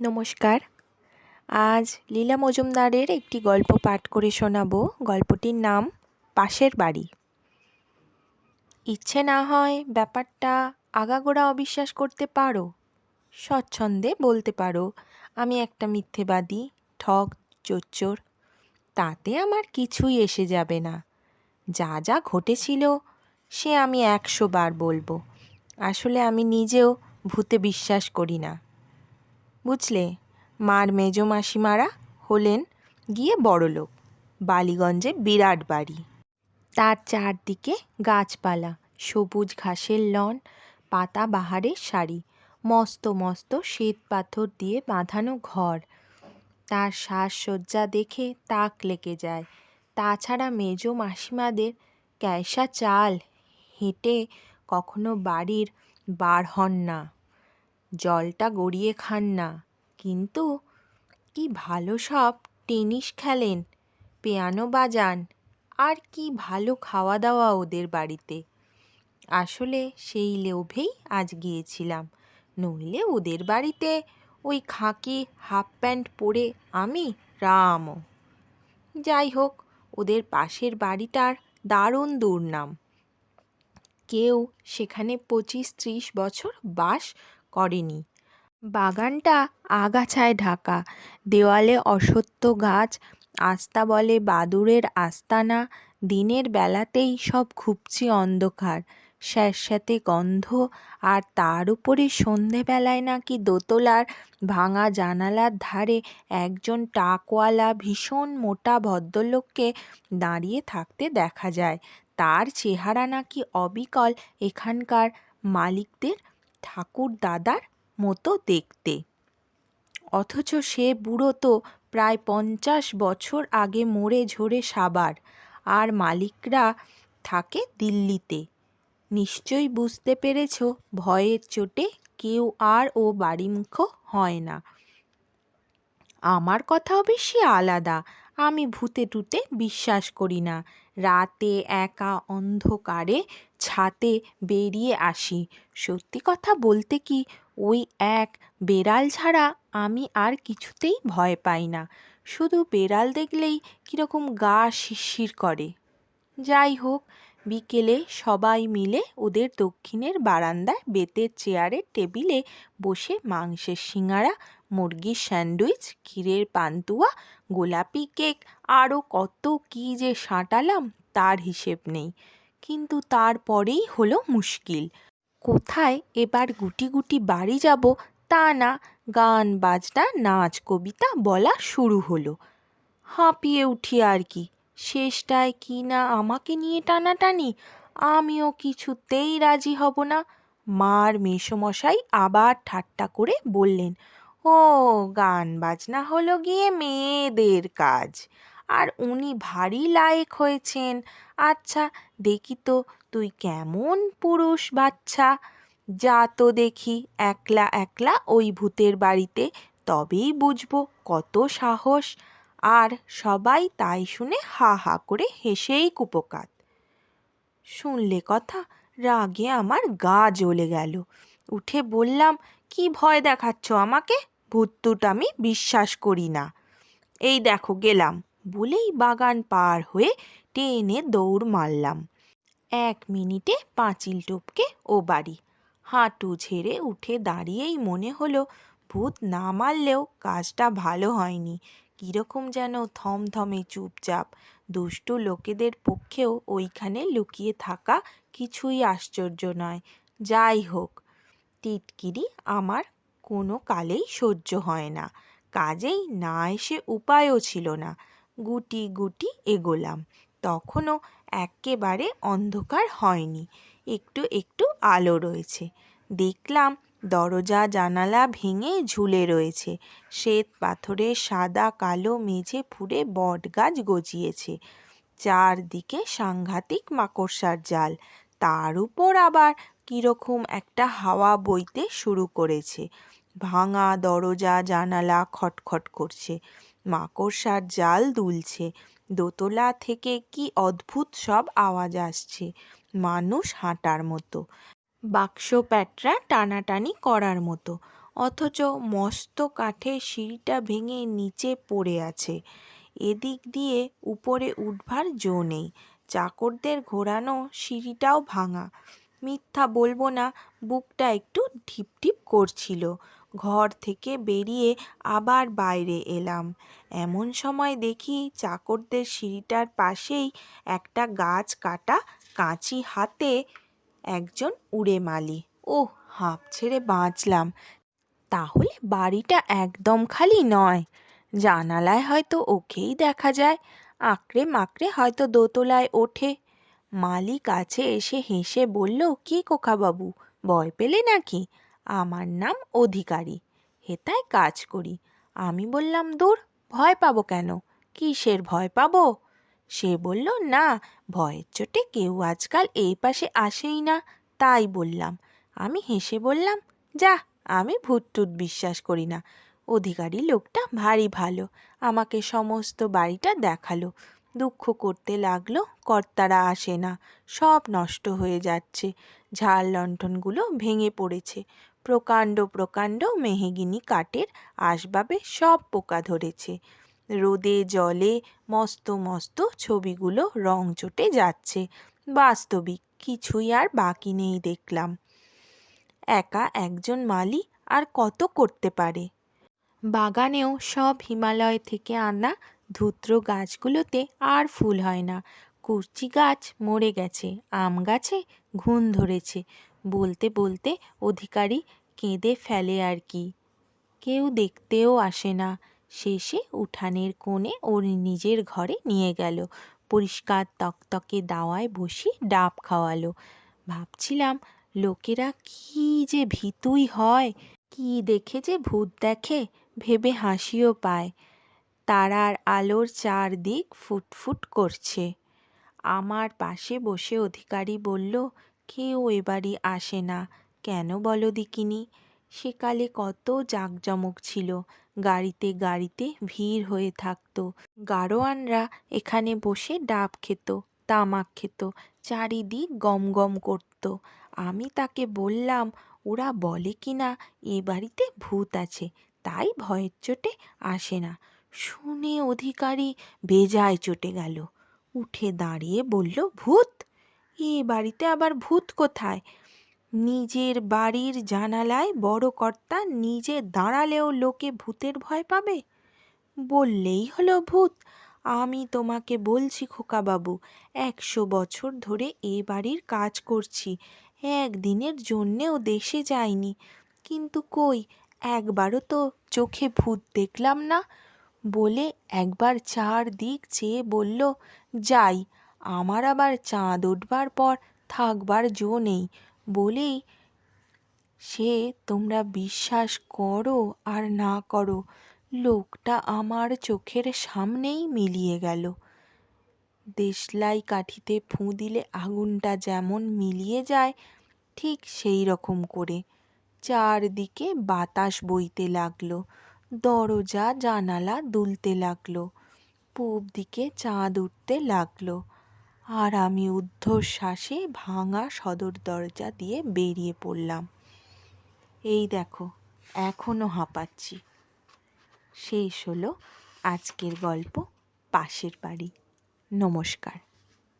নমস্কার। আজ লীলা মজুমদারের একটি গল্প পাঠ করে শোনাবো। গল্পটির নাম পাশের বাড়ি। ইচ্ছে না হয় ব্যাপারটা আগাগোড়া অবিশ্বাস করতে পারো, স্বচ্ছন্দে বলতে পারো, আমি একটা মিথ্যেবাদী ঠক চোচ্চোর তাতে আমার কিছুই এসে যাবে না। যা যা ঘটেছিল, সে আমি একশো বার বলব। আসলে আমি নিজেও ভূতে বিশ্বাস করি না। বুঝলে? মার মেজ মাসিমারা হলেন গিয়ে বড়লোক। বালিগঞ্জে বিরাট বাড়ি। তার চারদিকে গাছপালা, সবুজ ঘাসের লন, পাতা বাহারের শাড়ি, মস্ত মস্ত শ্বেত পাথর দিয়ে বাঁধানো ঘর। তার সাজসজ্জা দেখে তাক লেগে যায়। তাছাড়া মেজ মাসিমাদের ক্যায়সা চাল হেঁটে কখনো বাড়ির বার হন না। জলটা গড়িয়ে খান না। কিন্তু কি ভালো সব টেনিস খেলেন, পিয়ানো বাজান, আর কি ভালো খাওয়া দাওয়া ওদের বাড়িতে। আসলে সেই লোভেই আজ গিয়েছিলাম। নইলে ওদের বাড়িতে ওই খাঁকি হাফ প্যান্ট পরে আমি রাম যাই হোক, ওদের পাশের বাড়িটার দারুণ দুর্নাম। কেউ সেখানে পঁচিশ ত্রিশ বছর বাস করেনি। বাগানটা আগাছায় ঢাকা, দেওয়ালে অসত্য গাছ আস্তাবলে বাদুড়ের আস্তানা, দিনের বেলাতেই সব ঘুপচি অন্ধকার, স্যাঁতস্যাঁতে গন্ধ, আর তার উপরে সন্ধেবেলায় নাকি দোতলার ভাঙা জানালার ধারে একজন টাকওয়ালা ভীষণ মোটা ভদ্রলোককে দাঁড়িয়ে থাকতে দেখা যায়। তার চেহারা নাকি অবিকল এখানকার মালিকদের ঠাকুরদাদার মতো দেখতে। অথচ সে বুড়ো তো প্রায় পঞ্চাশ বছর আগে মরে ঝরে সাবার, আর মালিকরা থাকে দিল্লিতে। নিশ্চয়ই বুঝতে পেরেছ, ভয়ের চোটে কেউ আর ও বাড়িমুখো হয় না। আমার কথা অবশ্যই আলাদা, আমি ভূতে টুতে বিশ্বাস করি না। রাতে একা অন্ধকারে ছাতে বেরিয়ে আসি। সত্যি কথা বলতে কি, ওই এক বেড়াল ছাড়া আমি আর কিছুতেই ভয় পাই না। শুধু বেড়াল দেখলেই কীরকম গা শিরশির করে। যাই হোক, বিকেলে সবাই মিলে ওদের দক্ষিণের বারান্দায় বেতের চেয়ারের টেবিলে বসে মাংসের সিঙাড়া মুরগির স্যান্ডউইচ, ক্ষীরের পান্তুয়া, গোলাপি কেক আরও কত কী যে সাঁটালাম তার হিসেব নেই। কিন্তু তারপরেই হলো মুশকিল। কোথায় এবার গুটি গুটি বাড়ি যাব তা না, গান, বাজনা, নাচ, কবিতা বলা শুরু হলো। হাঁপিয়ে উঠি আর কি, শেষটায় কি না আমাকে নিয়ে টানাটানি? আমিও কিছুতেই রাজি হব না। মার মেসোমশাই আবার ঠাট্টা করে বললেন, ও, গান, বাজনা হলো গিয়ে মেয়েদের কাজ। আর উনি ভারী লায়েক হয়েছেন। আচ্ছা দেখি তো, তুই কেমন পুরুষ বাচ্চা? যা তো দেখি, একলা একলা ওই ভূতের বাড়িতে, তবেই বুঝব কত সাহস। আর সবাই তাই শুনে হা হা করে হেসেই কুপোকাত। শুনলে কথা, রাগে আমার গা জ্বলে গেল। উঠে বললাম, কি ভয় দেখাচ্ছ আমাকে? ভূতটুত আমি বিশ্বাস করি না। এই দেখো, গেলাম। বলেই বাগান পার হয়ে টেনে দৌড় মারলাম। এক মিনিটে পাঁচিল টপকে ও বাড়ি। হাঁটু ঝেড়ে উঠে দাঁড়িয়েই মনে হলো, ভূত না মারলেও কাজটা ভালো হয়নি। কীরকম যেন থমথমে চুপচাপ। দুষ্টু লোকেদের পক্ষেও ওইখানে লুকিয়ে থাকা কিছুই আশ্চর্য নয়। যাই হোক, টিটকিরি আমার কোনো কালেই সহ্য হয় না। কাজেই না এসে উপায়ও ছিল না। গুটি গুটি এগোলাম। তখনও একেবারে অন্ধকার হয়নি। একটু একটু আলো রয়েছে। দেখলাম দরজা জানালা ভেঙে ঝুলে রয়েছে। শ্বেত পাথরে সাদা, কালো মেঝে ফুঁড়ে বটগাছ গজিয়েছে। চারদিকে সাংঘাতিক মাকড়সার জাল। তার উপর আবার কীরকম একটা হাওয়া বইতে শুরু করেছে। ভাঙা দরজা জানালা খটখট করছে। মাকড়সার জাল দুলছে। দোতলা থেকে কি অদ্ভুত সব আওয়াজ আসছে। মানুষ হাঁটার মতো। বাক্স প্যাঁটরা টানাটানি করার মতো। অথচ মস্ত কাঠের সিঁড়িটা ভেঙে নিচে পড়ে আছে। এদিক দিয়ে উপরে উঠবার জো নেই। চাকরদের ঘোরানো সিঁড়িটাও ভাঙা। মিথ্যা বলব না, বুকটা একটু ঢিপ ঢিপ করছিল। ঘর থেকে বেরিয়ে আবার বাইরে এলাম। এমন সময় দেখি চাকরদের সিঁড়িটার পাশেই একটা গাছ কাটা কাঁচি হাতে একজন উড়ে মালি। ও হাঁপ ছেড়ে বাঁচলাম। তাহলে বাড়িটা একদম খালি নয়। জানালায় হয়তো ওকেই দেখা যায়, আঁকড়ে মাকড়ে হয়তো দোতলায় ওঠে। মালি কাছে এসে হেসে বলল, কি খোকাবাবু ভয় পেলে নাকি? আমার নাম অধিকারী। হেতায় কাজ করি। আমি বললাম, দূর, ভয় পাবো কেন? কিসের ভয় পাবো? সে বলল, না, ভয়ের চোটে কেউ আজকাল এই পাশে আসেই না। তাই বললাম। আমি হেসে বললাম, যা, আমি ভূত টুত বিশ্বাস করি না। অধিকারী লোকটা ভারী ভালো, আমাকে সমস্ত বাড়িটা দেখাল। দুঃখ করতে লাগল, কর্তারা আসে না, সব নষ্ট হয়ে যাচ্ছে। ঝাড় লণ্ঠনগুলো ভেঙে পড়েছে। প্রকাণ্ড প্রকাণ্ড মেহগিনি কাঠের আসবাবে সব পোকা ধরেছে। রোদে, জলে মস্ত মস্ত ছবিগুলো রং চটে যাচ্ছে। বাস্তবিক, কিছুই আর বাকি নেই দেখলাম। একা একজন মালি আর কত করতে পারে? বাগানেও সব হিমালয় থেকে আনা ধূত্র গাছগুলোতে আর ফুল হয় না। কুরচি গাছ মরে গেছে, আম গাছে ঘুণ ধরেছে। বলতে বলতে অধিকারী কেঁদে ফেলে আর কি। কেউ দেখতেও আসে না। শেষে উঠানের কোণে ওর নিজের ঘরে নিয়ে গেল। পরিষ্কার তকতকে দাওয়ায় বসিয়ে ডাব খাওয়ালো। ভাবছিলাম, লোকেরা কি যে ভীতুই হয়, কি দেখে যে ভূত দেখে, ভেবে হাসিও পায়। তারার আলোর চারদিক ফুটফুট করছে। আমার পাশে বসে অধিকারী বলল কেউ এ বাড়ি আসে না। কেন বলো দিকিনি? সেকালে কত জাঁকজমক ছিল। গাড়িতে গাড়িতে ভিড় হয়ে থাকতো। গাড়োয়ানরা এখানে বসে ডাব খেত, তামাক খেত, চারিদিক গম গম করতো। আমি তাকে বললাম, ওরা বলে কি না, এ বাড়িতে ভূত আছে, তাই ভয়ের চোটে আসে না। শুনে অধিকারী বেজায় চটে গেল। উঠে দাঁড়িয়ে বলল, ভূত! এ বাড়িতে আবার ভূত কোথায়? নিজের বাড়ির জানালায় বড় কর্তা নিজে দাঁড়ালেও লোকে ভূতের ভয় পাবে? বললেই হলো ভূত। আমি তোমাকে বলছি খোকাবাবু, একশো বছর ধরে এ বাড়ির কাজ করছি। একদিনের জন্যেও দেশে যাইনি। কিন্তু কই, একবারও তো চোখে ভূত দেখলাম না। বলে একবার চারদিক চেয়ে বলল, যাই আমার আবার চাঁদ উঠবার পর থাকবার জো নেই। বলেই সে তোমরা বিশ্বাস করো আর না করো, লোকটা আমার চোখের সামনেই মিলিয়ে গেল। দেশলাই কাঠিতে ফুঁ দিলে আগুনটা যেমন মিলিয়ে যায়, ঠিক সেই রকম করে। চারদিকে বাতাস বইতে লাগল, দরজা জানালা দুলতে লাগল, পূব দিকে চাঁদ উঠতে লাগল। আর আমি ঊর্ধ্বশ্বাসে ভাঙা সদর দরজা দিয়ে বেরিয়ে পড়লাম। এই দেখো এখনও হাঁপাচ্ছি। শেষ হলো আজকের গল্প, পাশের বাড়ি। নমস্কার।